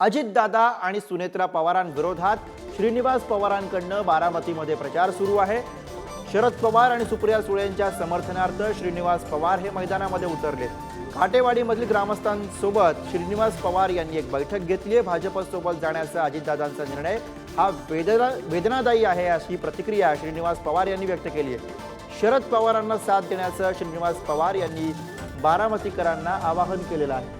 अजितदादा आणि सुनेत्रा पवारांविरोधात श्रीनिवास पवारांकडनं बारामतीमध्ये प्रचार सुरू आहे. शरद पवार आणि सुप्रिया सुळेंच्या समर्थनार्थ श्रीनिवास पवार हे मैदानामध्ये उतरले. काटेवाडीमधील ग्रामस्थांसोबत श्रीनिवास पवार यांनी एक बैठक घेतली आहे. भाजपसोबत जाण्याचा अजितदादांचा निर्णय हा वेदना वेदनादायी आहे अशी प्रतिक्रिया श्रीनिवास पवार यांनी व्यक्त केली आहे. शरद पवारांना साथ देण्याचं श्रीनिवास पवार यांनी बारामतीकरांना आवाहन केलेलं आहे.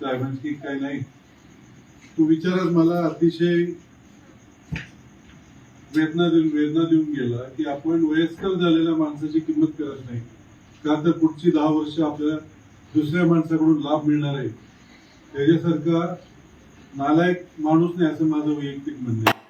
साहेबांची काही नाही? तो विचारच मला अतिशय वेदना देऊन वेदना देऊन गेला की आपण वयस्कर झालेल्या माणसाची किंमत करत नाही. का तर पुढची दहा वर्ष आपल्याला दुसऱ्या माणसाकडून लाभ मिळणार आहे. त्याच्यासारखा नालायक माणूस नाही असं माझं वैयक्तिक म्हणणं आहे.